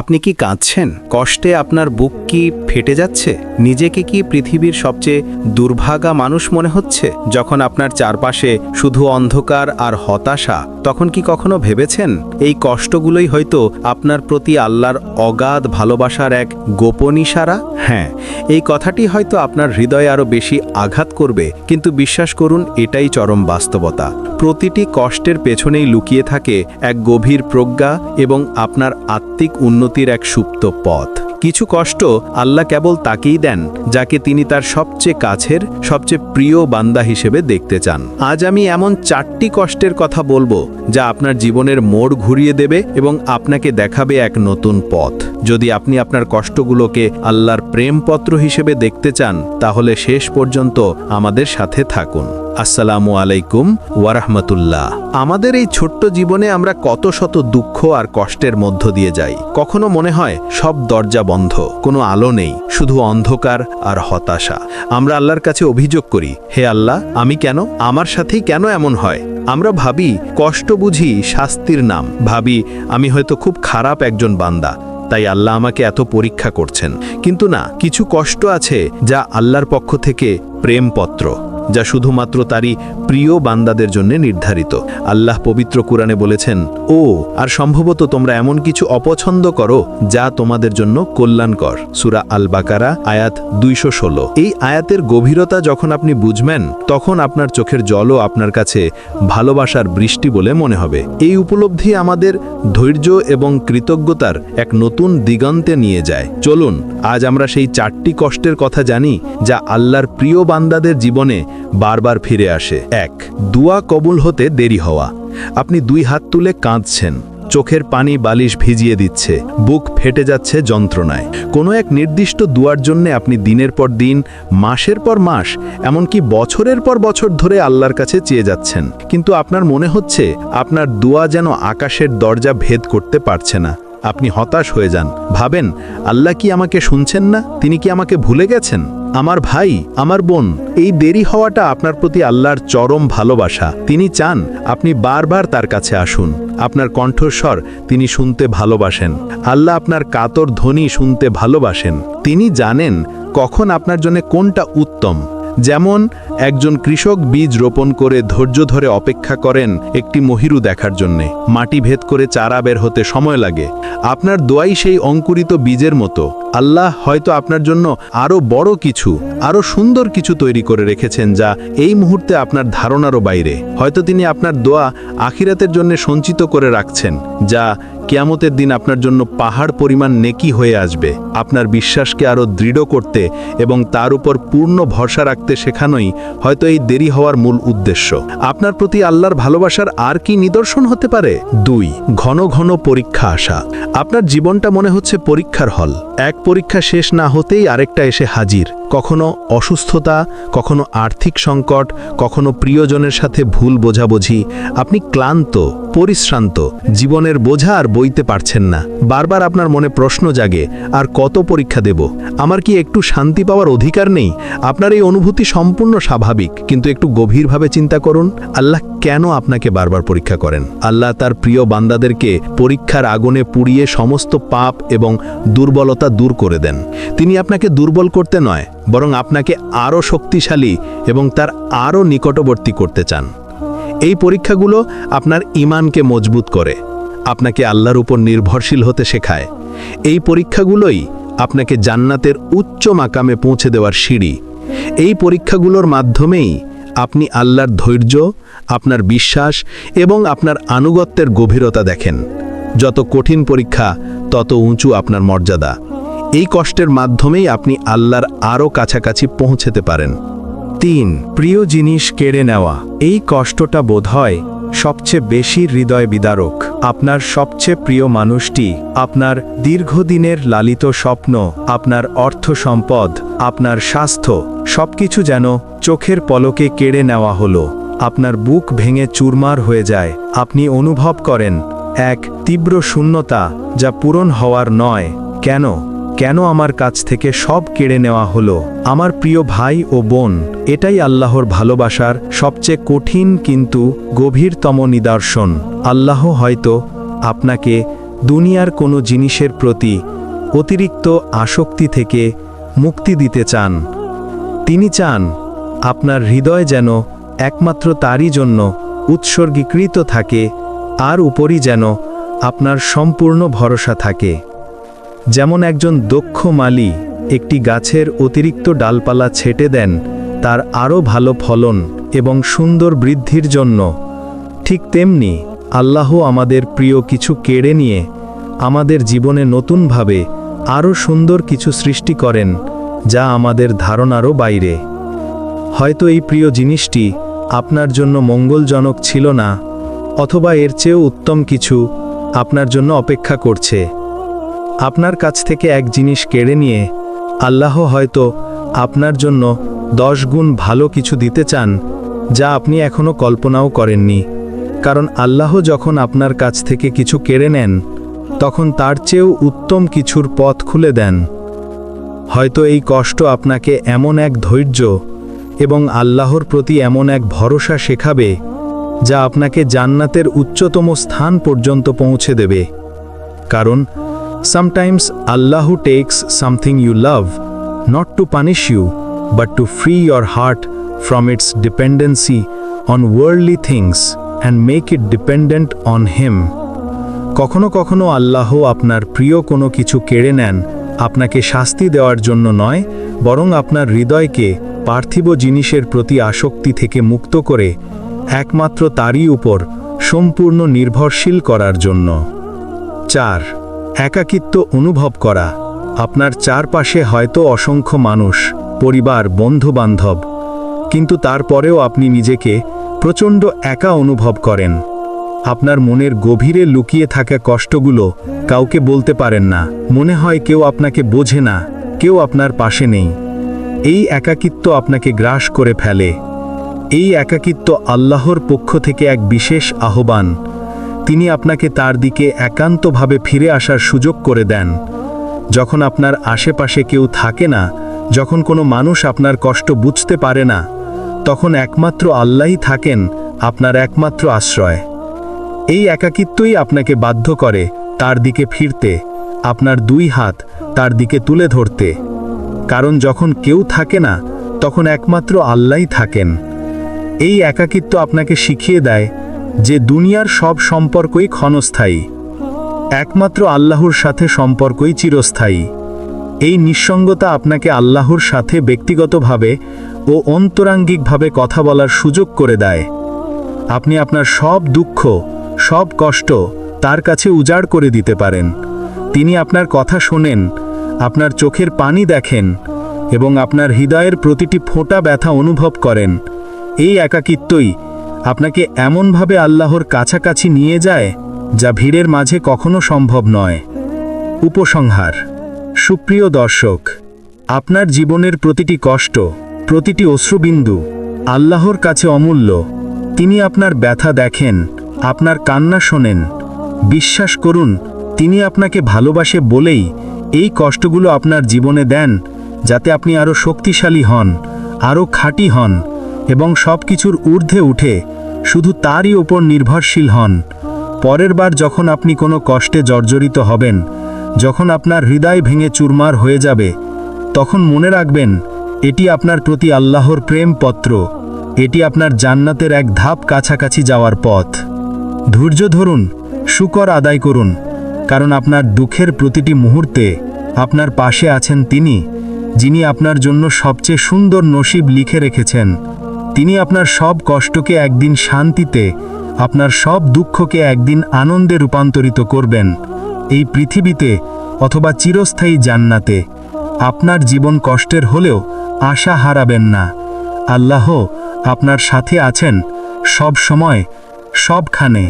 আপনি কি কাঁদছেন? কষ্টে আপনার বুক কি ফেটে যাচ্ছে? নিজেকে কি পৃথিবীর সবচেয়ে দুর্ভাগা মানুষ মনে হচ্ছে? যখন আপনার চারপাশে শুধু অন্ধকার আর হতাশা, তখন কি কখনো ভেবেছেন? এই কষ্টগুলোই হয়তো আপনার প্রতি আল্লাহর অগাধ ভালোবাসার এক গোপন ইশারা? হ্যাঁ এই কথাটি হয়তো আপনার হৃদয়ে আরও বেশি আঘাত করবে, কিন্তু বিশ্বাস করুন, এটাই চরম বাস্তবতা। প্রতিটি কষ্টের পেছনেই লুকিয়ে থাকে এক গভীর প্রজ্ঞা এবং আপনার আত্মিক উন্নতির এক সুপ্ত পথ। কিছু কষ্ট আল্লাহ কেবল তাকেই দেন, যাকে তিনি তার সবচেয়ে কাছের, সবচেয়ে প্রিয় বান্দা হিসেবে দেখতে চান। আজ আমি এমন চারটি কষ্টের কথা বলব, যা আপনার জীবনের মোড় ঘুরিয়ে দেবে এবং আপনাকে দেখাবে এক নতুন পথ। যদি আপনি আপনার কষ্টগুলোকে আল্লাহর প্রেমপত্র হিসেবে দেখতে চান, তাহলে শেষ পর্যন্ত আমাদের সাথে থাকুন। আসসালামু আলাইকুম ওয়ারাহমাতুল্লাহ। আমাদের এই ছোট্ট জীবনে আমরা কত শত দুঃখ আর কষ্টের মধ্য দিয়ে যাই। কখনো মনে হয় সব দরজা বন্ধ, কোনো আলো নেই, শুধু অন্ধকার আর হতাশা। আমরা আল্লাহর কাছে অভিযোগ করি, হে আল্লাহ, আমি কেন? আমার সাথেই কেন এমন হয়? আমরা ভাবি, কষ্ট বুঝি শাস্তির নাম। ভাবি, আমি হয়তো খুব খারাপ একজন বান্দা, তাই আল্লাহ আমাকে এত পরীক্ষা করছেন। কিন্তু না, কিছু কষ্ট আছে যা আল্লাহর পক্ষ থেকে প্রেমপত্র। যা শুধুমাত্র তারই প্রিয় বান্দাদের জন্য নির্ধারিত। আল্লাহ পবিত্র কুরআনে বলেছেন, ও, আর সম্ভবত তোমরা এমন কিছু অপছন্দ করো যা তোমাদের জন্য কল্যাণকর। সুরা আল বাকারা আয়াত দুইশো ষোলো। এই আয়াতের গভীরতা যখন আপনি বুঝবেন, তখন আপনার চোখের জলও আপনার কাছে ভালোবাসার বৃষ্টি বলে মনে হবে। এই উপলব্ধি আমাদের ধৈর্য এবং কৃতজ্ঞতার এক নতুন দিগন্তে নিয়ে যায়। চলুন, আজ আমরা সেই চারটি কষ্টের কথা জানি যা আল্লাহর প্রিয় বান্দাদের জীবনে বারবার ফিরে আসে। এক, দুয়া কবুল হতে দেরি হওয়া। আপনি দুই হাত তুলে কাঁদছেন। চোখের পানি বালিশ ভিজিয়ে দিচ্ছে। বুক ফেটে যাচ্ছে যন্ত্রণায়। কোনো এক নির্দিষ্ট দুয়ার জন্য আপনি দিনের পর দিন, মাসের পর মাস, এমনকি বছরের পর বছর ধরে আল্লাহর কাছে চেয়ে যাচ্ছেন। কিন্তু আপনার মনে হচ্ছে, আপনার দুয়া যেন আকাশের দরজা ভেদ করতে পারছে না। আপনি হতাশ হয়ে যান। ভাবেন, আল্লাহ কি আমাকে শুনছেন না? তিনি কি আমাকে ভুলে গেছেন? আমার ভাই, আমার বোন, এই দেরি হওয়াটা আপনার প্রতি আল্লাহর চরম ভালোবাসা। তিনি চান আপনি বারবার তার কাছে আসুন। আপনার কণ্ঠস্বর তিনি শুনতে ভালোবাসেন। আল্লাহ আপনার কাতর ধ্বনি শুনতে ভালোবাসেন। তিনি জানেন কখন আপনার জন্য কোনটা উত্তম। যেমন, একজন কৃষক বীজ রোপণ করে ধৈর্য ধরে অপেক্ষা করেন একটি মহিরু দেখার জন্যে। মাটি ভেদ করে চারা বের হতে সময় লাগে। আপনার দোয়াই সেই অঙ্কুরিত বীজের মতো। আল্লাহ হয়তো আপনার জন্য আরও বড় কিছু আরও সুন্দর কিছু তৈরি করে রেখেছেন যা এই মুহূর্তে আপনার ধারণারও বাইরে। হয়তো তিনি আপনার দোয়া আখিরাতের জন্য সঞ্চিত করে রাখছেন, যা কেয়ামতের দিন আপনার জন্য পাহাড় পরিমাণ নেকি হয়ে আসবে। আপনার বিশ্বাসকে আরও দৃঢ় করতে এবং তার উপর পূর্ণ ভরসা রাখতে শেখানোই হয়তো এই দেরি হওয়ার মূল উদ্দেশ্য। আপনার প্রতি আল্লাহর ভালোবাসার আর কি নিদর্শন হতে পারে? দুই, ঘন ঘন পরীক্ষা আসা। আপনার জীবনটা মনে হচ্ছে পরীক্ষার হল। এক পরীক্ষা শেষ না হতেই আরেকটা এসে হাজির। কখনো অসুস্থতা, কখনো আর্থিক সংকট, কখনো প্রিয়জনের সাথে ভুল বোঝাবুঝি। আপনি ক্লান্ত। পরিশ্রান্ত, জীবনের বোঝা আর বইতে পারছেন না। বারবার আপনার মনে প্রশ্ন জাগে, আর কত পরীক্ষা দেব? আমার কি একটু শান্তি পাওয়ার অধিকার নেই? আপনার এই অনুভূতি সম্পূর্ণ স্বাভাবিক, কিন্তু একটু গভীরভাবে চিন্তা করুন, আল্লাহ কেন আপনাকে বারবার পরীক্ষা করেন? আল্লাহ তার প্রিয় বান্দাদেরকে পরীক্ষার আগুনে পুড়িয়ে সমস্ত পাপ এবং দুর্বলতা দূর করে দেন। তিনি আপনাকে দুর্বল করতে নয়, বরং আপনাকে আরও শক্তিশালী এবং তার আরও নিকটবর্তী করতে চান। এই পরীক্ষাগুলো আপনার ইমানকে মজবুত করে, আপনাকে আল্লাহর উপর নির্ভরশীল হতে শেখায়। এই পরীক্ষাগুলোই আপনাকে জান্নাতের উচ্চ মাকামে পৌঁছে দেওয়ার সিঁড়ি। এই পরীক্ষাগুলোর মাধ্যমেই আপনি আল্লাহর ধৈর্য, আপনার বিশ্বাস এবং আপনার আনুগত্যের গভীরতা দেখেন। যত কঠিন পরীক্ষা, তত উঁচু আপনার মর্যাদা। এই কষ্টের মাধ্যমেই আপনি আল্লাহর আরও কাছাকাছি পৌঁছেতে পারেন। তিন, প্রিয় জিনিস কেড়ে নেওয়া। এই কষ্টটা বোধহয় সবচেয়ে বেশি হৃদয় বিদারক। আপনার সবচেয়ে প্রিয় মানুষটি আপনার দীর্ঘদিনের লালিত স্বপ্ন, আপনার অর্থ সম্পদ, আপনার স্বাস্থ্য, সবকিছু যেন চোখের পলকে কেড়ে নেওয়া হলো। আপনার বুক ভেঙে চুরমার হয়ে যায়। আপনি অনুভব করেন এক তীব্র শূন্যতা যা পূরণ হওয়ার নয়। কেন? কেন আমার কাছ থেকে সব কেড়ে নেওয়া হলো? আমার প্রিয় ভাই ও বোন, এটাই আল্লাহর ভালোবাসার সবচেয়ে কঠিন কিন্তু গভীরতম নিদর্শন। আল্লাহ হয়তো আপনাকে দুনিয়ার কোনো জিনিসের প্রতি অতিরিক্ত আসক্তি থেকে মুক্তি দিতে চান। তিনি চান আপনার হৃদয় যেন একমাত্র তারই জন্য উৎসর্গীকৃত থাকে, আর উপরই যেন আপনার সম্পূর্ণ ভরসা থাকে। যেমন একজন দক্ষ মালি একটি গাছের অতিরিক্ত ডালপালা ছেটে দেন, তার আরও ভালো ফলন এবং সুন্দর বৃদ্ধির জন্য। ঠিক তেমনি আল্লাহ আমাদের প্রিয় কিছু কেড়ে নিয়ে আমাদের জীবনে নতুনভাবে আরও সুন্দর কিছু সৃষ্টি করেন, যা আমাদের ধারণারও বাইরে। হয়তো এই প্রিয় জিনিসটি আপনার জন্য মঙ্গলজনক ছিল না, অথবা এর চেয়েও উত্তম কিছু আপনার জন্য অপেক্ষা করছে। আপনার কাছ থেকে এক জিনিস কেড়ে নিয়ে আল্লাহ হয়তো আপনার জন্য দশ গুণ ভালো কিছু দিতে চান, যা আপনি এখনও কল্পনাও করেননি। কারণ আল্লাহ যখন আপনার কাছ থেকে কিছু কেড়ে নেন, তখন তার চেয়েও উত্তম কিছুর পথ খুলে দেন। হয়তো এই কষ্ট আপনাকে এমন এক ধৈর্য এবং আল্লাহর প্রতি এমন এক ভরসা শেখাবে, যা আপনাকে জান্নাতের উচ্চতম স্থান পর্যন্ত পৌঁছে দেবে। কারণ sometimes Allah takes something you love not to punish you but to free your heart from its dependency on worldly things and make it dependent on him কখনো কখনো আল্লাহ আপনার প্রিয় কোনো কিছু কেড়ে নেন, আপনাকে শাস্তি দেওয়ার জন্য নয়, বরং আপনার হৃদয়কে পার্থিব জিনিসের প্রতি আসক্তি থেকে মুক্ত করে, একমাত্র তারই উপর সম্পূর্ণ নির্ভরশীল করার জন্য। চার একাকিত্ব অনুভব করা। আপনার চারপাশে হয়তো অসংখ্য মানুষ, পরিবার, বন্ধুবান্ধব। কিন্তু তারপরেও আপনি নিজেকে প্রচণ্ড একা অনুভব করেন। আপনার মনের গভীরে লুকিয়ে থাকা কষ্টগুলো কাউকে বলতে পারেন না। মনে হয় কেউ আপনাকে বোঝে না, কেউ আপনার পাশে নেই। এই একাকিত্ব আপনাকে গ্রাস করে ফেলে। এই একাকিত্ব আল্লাহর পক্ষ থেকে এক বিশেষ আহ্বান তিনি আপনাকে তার দিকে একান্তভাবে ফিরে আসার সুযোগ করে দেন। যখন আপনার আশেপাশে কেউ থাকে না, যখন কোনো মানুষ আপনার কষ্ট বুঝতে পারে না, তখন একমাত্র আল্লাহই থাকেন আপনার একমাত্র আশ্রয়। এই একাকিত্বই আপনাকে বাধ্য করে তার দিকে ফিরতে, আপনার দুই হাত তার দিকে তুলে ধরতে। কারণ যখন কেউ থাকে না, তখন একমাত্র আল্লাহই থাকেন। এই একাকিত্ব আপনাকে শিখিয়ে দেয় যে দুনিয়ার সব সম্পর্কই ক্ষণস্থায়ী। একমাত্র আল্লাহর সাথে সম্পর্কই চিরস্থায়ী। এই নিঃসঙ্গতা আপনাকে আল্লাহর সাথে ব্যক্তিগতভাবে ও অন্তরাঙ্গিকভাবে কথা বলার সুযোগ করে দেয়। আপনি আপনার সব দুঃখ, সব কষ্ট তার কাছে উজাড় করে দিতে পারেন। তিনি আপনার কথা শোনেন, আপনার চোখের পানি দেখেন এবং আপনার হৃদয়ের প্রতিটি ফোঁটা ব্যথা অনুভব করেন। এই একাকিত্বই আপনাকে এমনভাবে আল্লাহর কাছাকাছি নিয়ে যায়, যা ভিড়ের মাঝে কখনো সম্ভব নয়। উপসংহার। সুপ্রিয় দর্শক, আপনার জীবনের প্রতিটি কষ্ট, প্রতিটি অশ্রুবিন্দু আল্লাহর কাছে অমূল্য। তিনি আপনার ব্যথা দেখেন, আপনার কান্না শোনেন। বিশ্বাস করুন, তিনি আপনাকে ভালোবাসে বলেই এই কষ্টগুলো আপনার জীবনে দেন, যাতে আপনি আরও শক্তিশালী হন, আরও খাঁটি হন। এবং সব কিছুর ঊর্ধ্বে উঠে শুধু তারই ওপর নির্ভরশীল হন। পরের বার যখন আপনি কোনো কষ্টে জর্জরিত হবেন, যখন আপনার হৃদয় ভেঙে চুরমার হয়ে যাবে, তখন মনে রাখবেন, এটি আপনার প্রতি আল্লাহর প্রেম পত্র এটি আপনার জান্নাতের এক ধাপ কাছাকাছি যাওয়ার পথ। ধৈর্য ধরুন, শুকর আদায় করুন, কারণ আপনার দুঃখের প্রতিটি মুহূর্তে আপনার পাশে আছেন তিনি, যিনি আপনার জন্য সবচেয়ে সুন্দর নসিব লিখে রেখেছেন। তিনি আপনার সব কষ্টকে একদিন শান্তিতে, আপনার সব দুঃখকে একদিন আনন্দে রূপান্তরিত করবেন। এই পৃথিবীতে অথবা চিরস্থায়ী জান্নাতে আপনার জীবন কষ্টের হলেও আশা হারাবেন না। আল্লাহ আপনার সাথে আছেন সব সময় সবখানে।